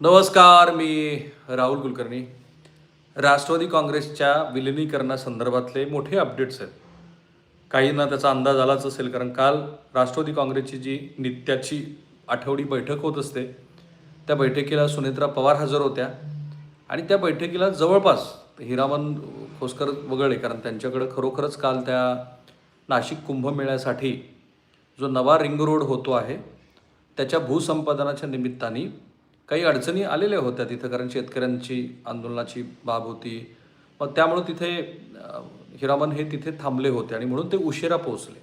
नमस्कार मी राहुल कुलकर्णी. राष्ट्रवादी काँग्रेसच्या विलिनीकरणासंदर्भातले मोठे अपडेट्स आहेत. काहींना त्याचा अंदाज आलाच असेल कारण काल राष्ट्रवादी काँग्रेसची जी नित्याची आठवडी बैठक होत असते त्या बैठकीला सुनेत्रा पवार हजर होत्या. आणि त्या बैठकीला जवळपास हिरामन खोसकर वगळले कारण त्यांच्याकडं खरोखरच काल त्या नाशिक कुंभमेळ्यासाठी जो नवा रिंग रोड होतो आहे त्याच्या भूसंपादनाच्या निमित्ताने काही अडचणी आलेल्या होत्या तिथं कारण शेतकऱ्यांची आंदोलनाची बाब होती. मग त्यामुळं तिथे हिरामन हे तिथे थांबले होते आणि म्हणून ते उशिरा पोहोचले.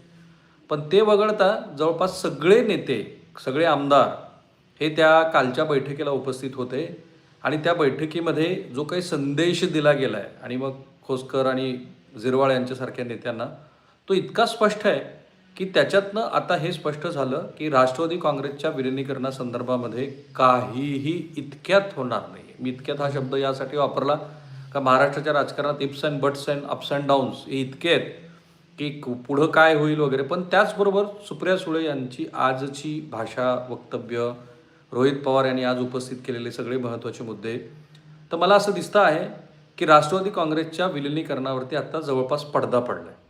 पण ते वगळता जवळपास सगळे नेते सगळे आमदार हे त्या कालच्या बैठकीला उपस्थित होते आणि त्या बैठकीमध्ये जो काही संदेश दिला गेला आहे आणि मग खोसकर आणि झिरवाळ यांच्यासारख्या नेत्यांना तो इतका स्पष्ट आहे की त्याच्यातनं आता हे स्पष्ट झालं की राष्ट्रवादी काँग्रेसच्या विलिनीकरणासंदर्भामध्ये काहीही इतक्यात होणार नाही मी इतक्यात हा शब्द यासाठी वापरला का महाराष्ट्राच्या राजकारणात ifs and buts and ups and downs हे इतके आहेत की पुढं काय होईल वगैरे. पण त्याचबरोबर सुप्रिया सुळे यांची आजची भाषा वक्तव्य रोहित पवार यांनी आज उपस्थित केलेले सगळे महत्त्वाचे मुद्दे. तर मला असं दिसतं आहे की राष्ट्रवादी काँग्रेसच्या विलिनीकरणावरती आता जवळपास पडदा पडला आहे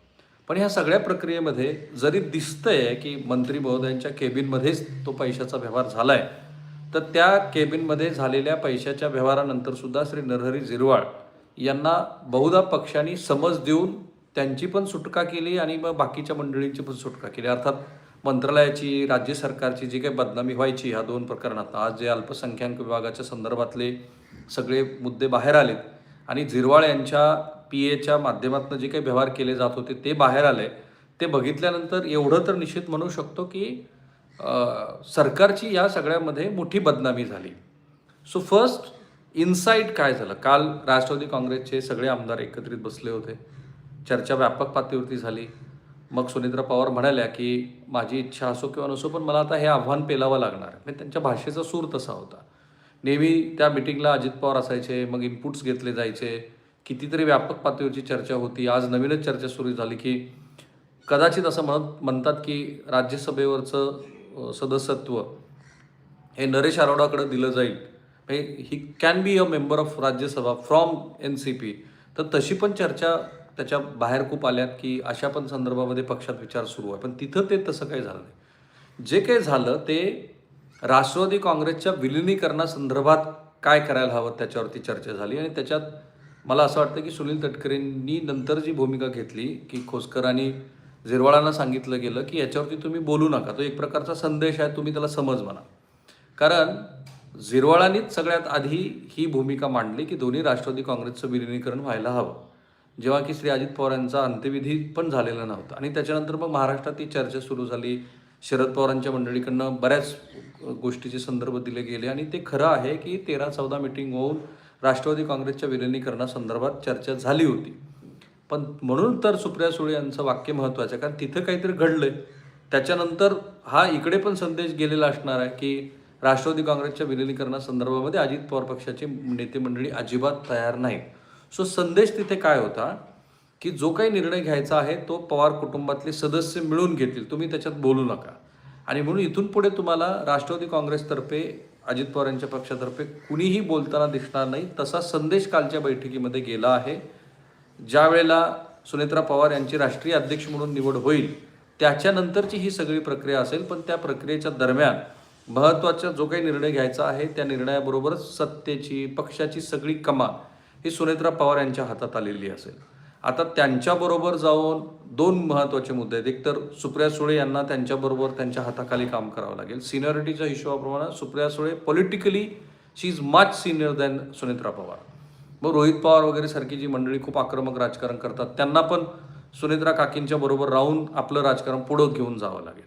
पण ह्या सगळ्या प्रक्रियेमध्ये जरी दिसतंय की मंत्री महोदयांच्या केबिनमध्येच तो पैशाचा व्यवहार झाला आहे तर त्या केबिनमध्ये झालेल्या पैशाच्या व्यवहारानंतर सुद्धा श्री नरहरी झिरवाळ यांना बहुधा पक्षांनी समज देऊन त्यांची पण सुटका केली आणि मग बाकीच्या मंडळींची पण सुटका केली. अर्थात मंत्रालयाची राज्य सरकारची जी काही बदनामी व्हायची ह्या दोन प्रकरणात. आज जे अल्पसंख्याक विभागाच्या संदर्भातले सगळे मुद्दे बाहेर आलेत आणि झिरवाळ यांच्या पी एच्या माध्यमातून जे काही व्यवहार केले जात होते ते बाहेर आले. ते बघितल्यानंतर एवढं तर निश्चित म्हणू शकतो की सरकारची या सगळ्यामध्ये मोठी बदनामी झाली. सो फर्स्ट इन्साईट काय झालं? काल राष्ट्रवादी काँग्रेसचे सगळे आमदार एकत्रित बसले होते. चर्चा व्यापक पातळीवरती झाली. मग सुनेत्रा पवार म्हणाल्या की माझी इच्छा असो किंवा नसो पण मला आता हे आव्हान पेलावं लागणार म्हणजे त्यांच्या भाषेचा सूर तसा होता. नेहमी त्या मिटिंगला अजित पवार असायचे मग इनपुट्स घेतले जायचे. कितीतरी व्यापक पातळीवरची चर्चा होती. आज नवीनच चर्चा सुरू झाली की कदाचित असं म्हणत म्हणतात की राज्यसभेवरचं सदस्यत्व हे नरेश आरोडाकडे दिलं जाईल. He can be a member of Rajya Sabha from N C P तर तशी पण चर्चा त्याच्या बाहेर खूप आल्यात की अशा पण संदर्भामध्ये पक्षात विचार सुरू आहे. पण तिथं ते तसं काही झालं नाही. जे काही झालं ते राष्ट्रवादी काँग्रेसच्या विलिनीकरणासंदर्भात काय करायला हवं त्याच्यावरती चर्चा झाली आणि त्याच्यात मला असं वाटतं की सुनील तटकरेंनी नंतर जी भूमिका घेतली की खोसकरांनी झिरवाळांना सांगितलं गेलं की याच्यावरती तुम्ही बोलू नका. तो एक प्रकारचा संदेश आहे तुम्ही त्याला समज म्हणा. कारण झिरवाळांनीच सगळ्यात आधी ही भूमिका मांडली की दोन्ही राष्ट्रवादी काँग्रेसचं विलिनीकरण व्हायला हवं. जेव्हा की श्री अजित पवार यांचा अंत्यविधी पण झालेला नव्हता. आणि त्याच्यानंतर मग महाराष्ट्रात ती चर्चा सुरू झाली. शरद पवारांच्या मंडळीकडनं बऱ्याच गोष्टीचे संदर्भ दिले गेले. आणि ते खरं आहे की तेरा चौदा मिटिंग होऊन राष्ट्रवादी काँग्रेसच्या विलिनीकरणासंदर्भात चर्चा झाली होती. पण म्हणून तर सुप्रिया सुळे यांचं वाक्य महत्त्वाचं आहे कारण तिथं काहीतरी घडलंय. त्याच्यानंतर हा इकडे पण संदेश गेलेला असणार आहे की राष्ट्रवादी काँग्रेसच्या विलिनीकरणासंदर्भामध्ये अजित पवार पक्षाची नेते मंडळी अजिबात तयार नाही सो संदेश तिथे काय होता की जो काही निर्णय घ्यायचा आहे तो पवार कुटुंबातले सदस्य मिळून घेतील. तुम्ही त्याच्यात बोलू नका. आणि म्हणून इथून पुढे तुम्हाला राष्ट्रवादी काँग्रेसतर्फे अजित पवार यांच्या पक्षातर्फे कुणीही बोलताना दिसणार नाही तसा संदेश कालच्या बैठकीमध्ये गेला आहे. ज्या वेळेला सुनेत्रा पवार यांची राष्ट्रीय अध्यक्ष म्हणून निवड होईल त्याच्यानंतरची ही सगळी प्रक्रिया असेल पण त्या प्रक्रियेच्या दरम्यान महत्त्वाचा जो काही निर्णय घ्यायचा आहे त्या निर्णयाबरोबरच सत्तेची पक्षाची सगळी कमा ही सुनेत्रा पवार यांच्या हातात आलेली असेल. आता त्यांच्याबरोबर जाऊन दोन महत्त्वाचे मुद्दे आहेत. एक तर सुप्रिया सुळे यांना त्यांच्याबरोबर त्यांच्या हाताखाली काम करावं लागेल. सिनियरिटीच्या हिशोबाप्रमाणे Supriya Sule politically she is much senior than Sunetra Pawar. मग रोहित पवार वगैरे सारखी जी मंडळी खूप आक्रमक राजकारण करतात त्यांना पण सुनेत्रा काकींच्या बरोबर राहून आपलं राजकारण पुढं घेऊन जावं लागेल.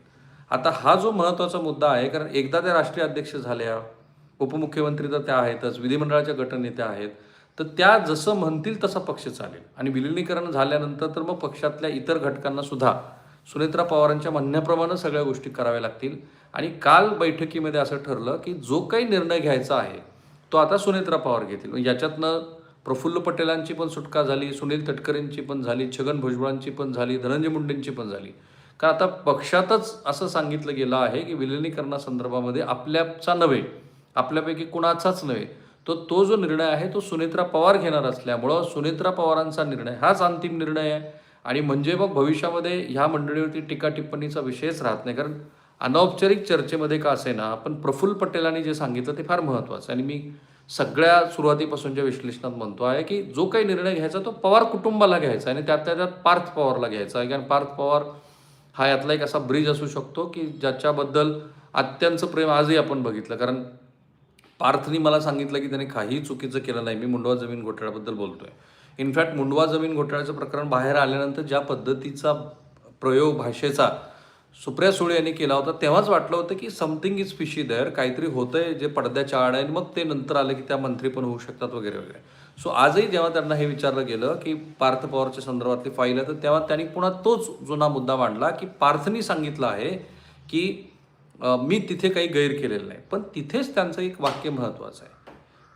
आता हा जो महत्त्वाचा मुद्दा आहे कारण एकदा त्या राष्ट्रीय अध्यक्ष झाल्या उपमुख्यमंत्री तर त्या आहेतच विधिमंडळाच्या गटनेत्या आहेत तर त्या जसं म्हणतील तसा पक्ष चालेल. आणि विलिनीकरण झाल्यानंतर तर मग पक्षातल्या इतर घटकांना सुद्धा सुनेत्रा पवारांच्या म्हणण्याप्रमाणे सगळ्या गोष्टी कराव्या लागतील. आणि काल बैठकीमध्ये असं ठरलं की जो काही निर्णय घ्यायचा आहे तो आता सुनेत्रा पवार घेतील. म्हणजे याच्यातनं प्रफुल्ल पटेलांची पण सुटका झाली सुनील तटकरेंची पण झाली छगन भुजबळांची पण झाली धनंजय मुंडेंची पण झाली. का आता पक्षातच असं सांगितलं गेलं आहे की विलिनीकरणासंदर्भामध्ये आपल्याचा नव्हे आपल्यापैकी कुणाचाच नव्हे. तो तो जो निर्णय आहे तो सुनेत्रा पवार घेणार असल्यामुळं सुनेत्रा पवारांचा निर्णय हाच अंतिम निर्णय आहे. आणि म्हणजे मग भविष्यामध्ये ह्या मंडळीवरती टीका टिप्पणीचा विषयच राहत नाही. कारण अनौपचारिक चर्चेमध्ये का असे ना पण प्रफुल्ल पटेलांनी जे सांगितलं ते फार महत्त्वाचं आणि मी सगळ्या सुरुवातीपासूनच्या विश्लेषणात म्हणतो आहे की जो काही निर्णय घ्यायचा तो पवार कुटुंबाला घ्यायचा आणि त्यातल्या त्यात पार्थ पवारला घ्यायचा. आहे कारण पार्थ पवार हा यातला एक असा ब्रिज असू शकतो की ज्याच्याबद्दल अत्यंत प्रेम आजही आपण बघितलं. कारण पार्थनी मला सांगितलं की त्याने काहीही चुकीचं केलं नाही. मी मुंडवा जमीन घोटाळ्याबद्दल बोलतोय. इनफॅक्ट मुंडवा जमीन घोटाळ्याचं प्रकरण बाहेर आल्यानंतर ज्या पद्धतीचा प्रयोग भाषेचा सुप्रिया सुळे यांनी केला होता तेव्हाच वाटलं होतं की समथिंग इज फिशी देअर काहीतरी होतंय जे पडद्याच्या आड आहे आणि मग ते नंतर आलं की त्या मंत्री पण होऊ शकतात वगैरे वगैरे. सो आजही जेव्हा त्यांना हे विचारलं गेलं की पार्थ पवारच्या संदर्भातली फाईल आहे तर तेव्हा त्यांनी पुन्हा तोच जुना मुद्दा मांडला की पार्थनी सांगितलं आहे की मी तिथे काही गैर केलेलं नाही. पण तिथेच त्यांचं एक वाक्य महत्त्वाचं आहे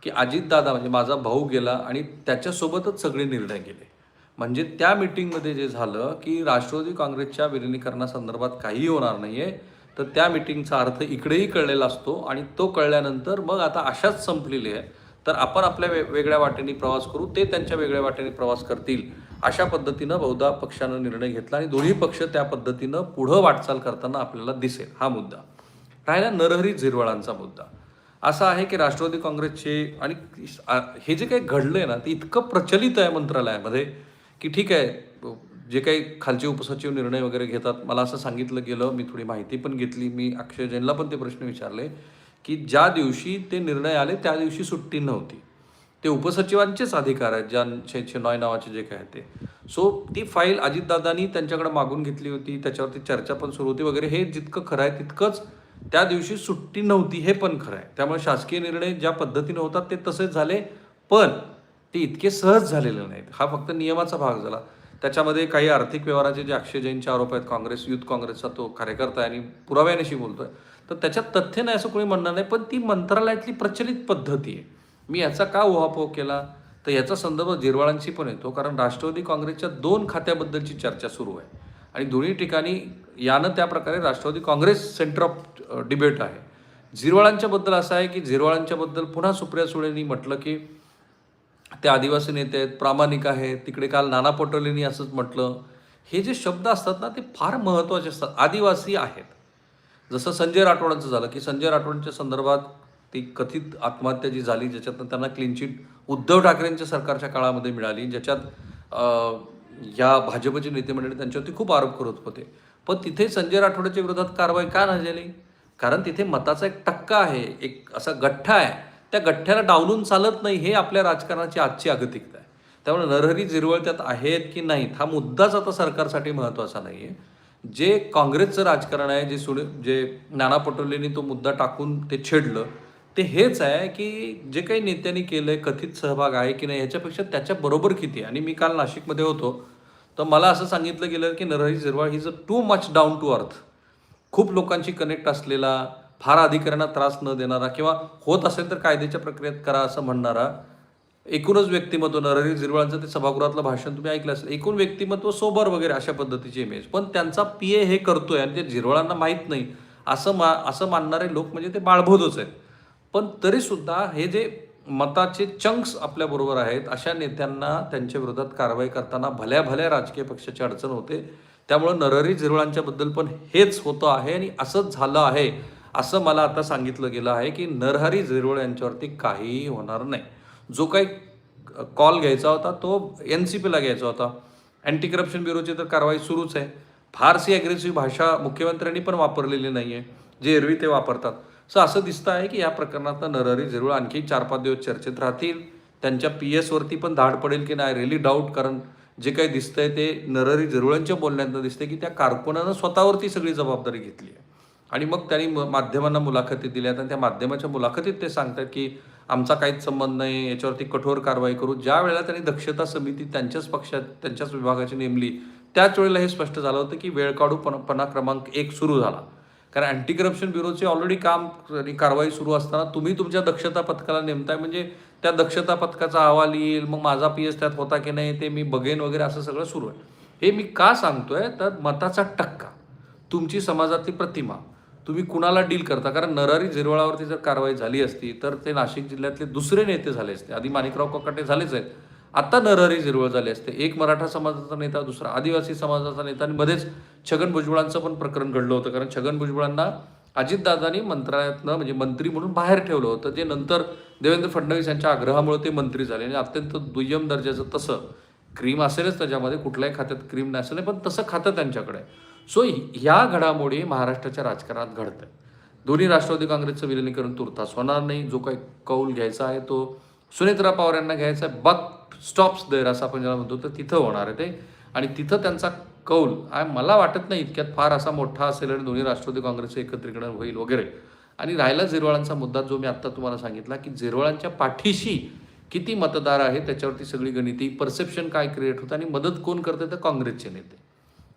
की अजितदादा म्हणजे माझा भाऊ गेला आणि त्याच्यासोबतच सगळे निर्णय गेले. म्हणजे त्या मिटिंगमध्ये जे झालं की राष्ट्रवादी काँग्रेसच्या विलिनीकरणासंदर्भात काहीही होणार नाही आहे तर त्या मिटिंगचा अर्थ इकडेही कळलेला असतो आणि तो कळल्यानंतर मग आता अशाच संपलेली आहे तर आपण आपल्या वे वेगळ्या वाटेने प्रवास करू ते त्यांच्या वेगळ्या वाटेने प्रवास करतील अशा पद्धतीनं बहुधा पक्षानं निर्णय घेतला आणि दोन्ही पक्ष त्या पद्धतीनं पुढं वाटचाल करताना आपल्याला दिसेल हा मुद्दा. राहिला नरहरी झिरवाळांचा मुद्दा. असा आहे की राष्ट्रवादी काँग्रेसचे आणि हे जे काही घडलं आहे ना ते इतकं प्रचलित आहे मंत्रालयामध्ये की ठीक आहे जे काही खालचे उपसचिव निर्णय वगैरे घेतात. मला असं सांगितलं गेलं मी थोडी माहिती पण घेतली. मी अक्षय जैनला पण ते प्रश्न विचारले की ज्या दिवशी ते निर्णय आले त्या दिवशी सुट्टी नव्हती. ते उपसचिवांचेच अधिकार आहेत ज्यांचे नॉय नावाचे जे काय ते. सो ती फाईल अजितदादांनी त्यांच्याकडे मागून घेतली होती. त्याच्यावरती चर्चा पण सुरू होती वगैरे. हे जितकं खरं आहे तितकंच त्या दिवशी सुट्टी नव्हती हे पण खरं आहे. त्यामुळे शासकीय निर्णय ज्या पद्धतीने होतात ते तसेच झाले पण ते इतके सहज झालेले नाहीत. हा फक्त नियमाचा भाग झाला. त्याच्यामध्ये काही आर्थिक व्यवहाराचे जे अक्षय जैनचे आरोप आहेत काँग्रेस युथ काँग्रेसचा तो कार्यकर्ता आहे आणि पुराव्यानेशी बोलतोय. तर त्याच्यात तथ्य नाही असं कोणी म्हणणार नाही पण ती मंत्रालयातली प्रचलित पद्धती आहे. मी याचा का उहापोह केला? तर याचा संदर्भ जिरवाळांशी पण येतो कारण राष्ट्रवादी काँग्रेसच्या दोन खात्याबद्दलची चर्चा सुरू आहे. आणि दोन्ही ठिकाणी यानं त्या प्रकारे Rashtrawadi Congress centre of debate आहे. झिरवाळांच्याबद्दल असं आहे की झिरवाळांच्याबद्दल पुन्हा सुप्रिया सुळेंनी म्हटलं की ते आदिवासी नेते आहेत प्रामाणिक आहेत तिकडे काल नाना पटोलेंनी असंच म्हटलं. हे जे शब्द असतात ना ते फार महत्त्वाचे असतात. आदिवासी आहेत. जसं संजय राठोडांचं झालं की संजय राठोडांच्या संदर्भात ती कथित आत्महत्या जी झाली ज्याच्यातनं त्यांना क्लीन चिट उद्धव ठाकरेंच्या सरकारच्या काळामध्ये मिळाली ज्याच्यात या भाजपचे नेते मंडळी त्यांच्यावरती खूप आरोप करत होते. पण तिथे संजय राठोडच्या विरोधात कारवाई का नाही झाली? कारण तिथे मताचा एक टक्का आहे एक असा गठ्ठा आहे. त्या गठ्ठ्याला डावलून चालत नाही हे आपल्या राजकारणाची आजची अगतिकता आहे. त्यामुळे नरहरी जिरवळ त्यात आहेत की नाहीत हा मुद्दाच आता सरकारसाठी महत्त्वाचा नाही आहे जे काँग्रेसचं राजकारण आहे जे सुड जे नाना पटोलेंनी तो मुद्दा टाकून ते छेडलं ते हेच आहे की जे काही नेत्यांनी केलं आहे कथित सहभाग आहे की नाही ह्याच्यापेक्षा त्याच्याबरोबर किती आहे? आणि मी काल नाशिकमध्ये होतो तर मला असं सांगितलं गेलं की Narhari Zirwal he is a too much down to earth खूप लोकांशी कनेक्ट असलेला फार अधिकाऱ्यांना त्रास न देणारा किंवा होत असेल तर कायद्याच्या प्रक्रियेत करा असं म्हणणारा एकूणच व्यक्तिमत्व नरहरी झिरवाळांचं ते सभागृहातलं भाषण तुम्ही ऐकलं असेल एकूण व्यक्तिमत्व सोबर वगैरे अशा पद्धतीची इमेज पण त्यांचा पी ए हे करतोय आणि ते झिरवाळांना माहीत नाही असं मा असं मानणारे लोक म्हणजे ते बाळबोधच आहेत. पण तरीसुद्धा हे जे मताचे चंक्स आपल्याबरोबर आहेत अशा नेत्यांना त्यांच्या विरोधात कारवाई करताना भल्या भल्या राजकीय पक्षाची अडचण होते. त्यामुळं नरहरी झिरवळांच्याबद्दल पण हेच होतं आहे आणि असंच झालं आहे असं मला आता सांगितलं गेलं आहे की नरहरी झिरवळ यांच्यावरती काहीही होणार नाही. जो काही कॉल घ्यायचा होता तो एन सी पीला घ्यायचा होता. अँटी करप्शन ब्युरोची तर कारवाई सुरूच आहे. फारशी ॲग्रेसिव्ह भाषा मुख्यमंत्र्यांनी पण वापरलेली नाही आहे जे एरवी ते वापरतात. सो असं दिसतं आहे की या प्रकरणात नरहरी झिरवळ आणखी चार पाच दिवस चर्चेत राहतील. त्यांच्या पी एसवरती पण धाड पडेल की नाही रिली डाऊट कारण जे काही दिसतंय ते नरहरी जरुळांच्या बोलण्यातनं दिसतंय की त्या कारकुनानं स्वतःवरती सगळी जबाबदारी घेतली आहे. आणि मग त्यांनी म- माध्यमांना मुलाखती दिल्यात आणि त्या माध्यमाच्या मुलाखतीत ते सांगतात की आमचा काहीच संबंध नाही याच्यावरती कठोर कारवाई करू. ज्या वेळेला त्यांनी दक्षता समिती त्यांच्याच पक्षात त्यांच्याच विभागाची नेमली त्याच वेळेला हे स्पष्ट झालं होतं की वेळ काढू पण पणा क्रमांक एक सुरू झाला. कारण अँटी करप्शन ब्युरोचे ऑलरेडी काम आणि कारवाई सुरू असताना तुम्ही तुमच्या दक्षता पथकाला नेमताय. म्हणजे त्या दक्षता पथकाचा अहवाल येईल मग माझा पी एस त्यात होता की नाही ते मी बघेन वगैरे असं सगळं सुरू आहे. हे मी का सांगतोय? तर मताचा टक्का तुमची समाजातली प्रतिमा तुम्ही कुणाला डील करता? कारण नरारी झिरवळावरती जर कारवाई झाली असती तर ते नाशिक जिल्ह्यातले दुसरे नेते झाले असते. आधी माणिकराव कोकाटे झालेच आहेत. आता नरहरी झिरवळ झाले असते. एक मराठा समाजाचा नेता दुसरा आदिवासी समाजाचा नेता आणि मध्येच छगन भुजबळांचं पण प्रकरण घडलं होतं. कारण छगन भुजबळांना अजितदादांनी मंत्रालयातनं म्हणजे मंत्री म्हणून बाहेर ठेवलं होतं. जे नंतर देवेंद्र फडणवीस यांच्या आग्रहामुळे ते मंत्री झाले. आणि अत्यंत दुय्यम दर्जाचं तसं क्रीम असेलच त्याच्यामध्ये. कुठल्याही खात्यात क्रीम नसेल पण तसं खातं त्यांच्याकडे सो ह्या घडामोडी महाराष्ट्राच्या राजकारणात घडतं दोन्ही राष्ट्रवादी काँग्रेसचं विलिनीकरण तुर्तास होणार नाही. जो काही कौल घ्यायचा आहे तो सुनेत्रा पवार यांना घ्यायचा आहे. बक स्टॉप्स देर असं आपण ज्याला म्हणतो तर तिथं होणार आहे ते. आणि तिथं त्यांचा कौल आय मला वाटत नाही इतक्यात फार असा मोठा असेल आणि दोन्ही राष्ट्रवादी काँग्रेसचं एकत्रीकरण होईल वगैरे. आणि राहिला झिरवाळांचा मुद्दा जो मी आत्ता तुम्हाला सांगितला की झिरवाळांच्या पाठीशी किती मतदार आहे त्याच्यावरती सगळी गणिती परसेप्शन काय क्रिएट होतं आणि मदत कोण करते तर काँग्रेसचे नेते.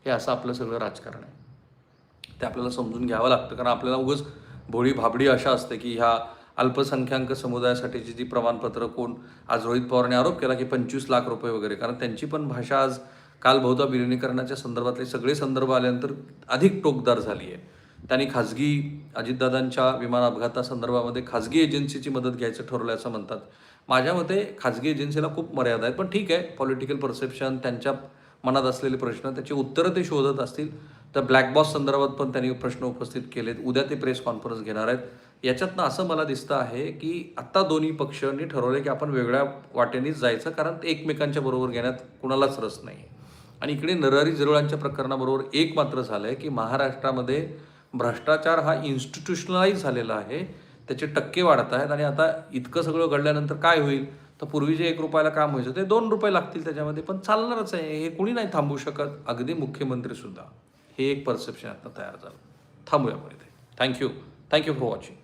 हे असं आपलं सगळं राजकारण आहे. ते आपल्याला समजून घ्यावं लागतं कारण आपल्याला उगाच भोळी भाबडी अशा असते की ह्या अल्पसंख्याक समुदायासाठीची जी प्रमाणपत्र कोण आज रोहित पवारांनी आरोप केला की पंचवीस लाख रुपये वगैरे कारण त्यांची पण भाषा आज काल बहुधा विलिनीकरणाच्या संदर्भातले सगळे संदर्भ आल्यानंतर अधिक टोकदार झाली आहे. त्यांनी खाजगी अजितदादांच्या विमान अपघातासंदर्भामध्ये खाजगी एजन्सीची मदत घ्यायचं ठरवलं असं म्हणतात. माझ्या मते खाजगी एजन्सीला खूप मर्यादा आहेत पण ठीक आहे पॉलिटिकल परसेप्शन त्यांच्या मनात असलेले प्रश्न त्याची उत्तरं ते शोधत असतील. तर ब्लॅक बॉस संदर्भात पण त्यांनी प्रश्न उपस्थित केलेत. उद्या ते प्रेस कॉन्फरन्स घेणार आहेत. याच्यातनं असं मला दिसतं आहे की आत्ता दोन्ही पक्षांनी ठरवलं की आपण वेगळ्या वाटेनेच जायचं कारण ते एकमेकांच्या बरोबर घेण्यात कुणालाच रस नाही आणि इकडे नरहरी झिरवळांच्या प्रकरणाबरोबर एक मात्र झालं आहे की महाराष्ट्रामध्ये भ्रष्टाचार हा इन्स्टिट्युशनलाइज झालेला आहे. त्याचे टक्के वाढत आहेत आणि आता इतकं सगळं घडल्यानंतर काय होईल? तर पूर्वी जे एक रुपयाला काम व्हायचं ते दोन रुपये लागतील त्याच्यामध्ये पण चालणारच आहे. हे कुणी नाही थांबू शकत. अगदी मुख्यमंत्रीसुद्धा हे एक परसेप्शन आता तयार झालं. थांबूया आपण इथे थँक्यू थँक्यू फॉर वॉचिंग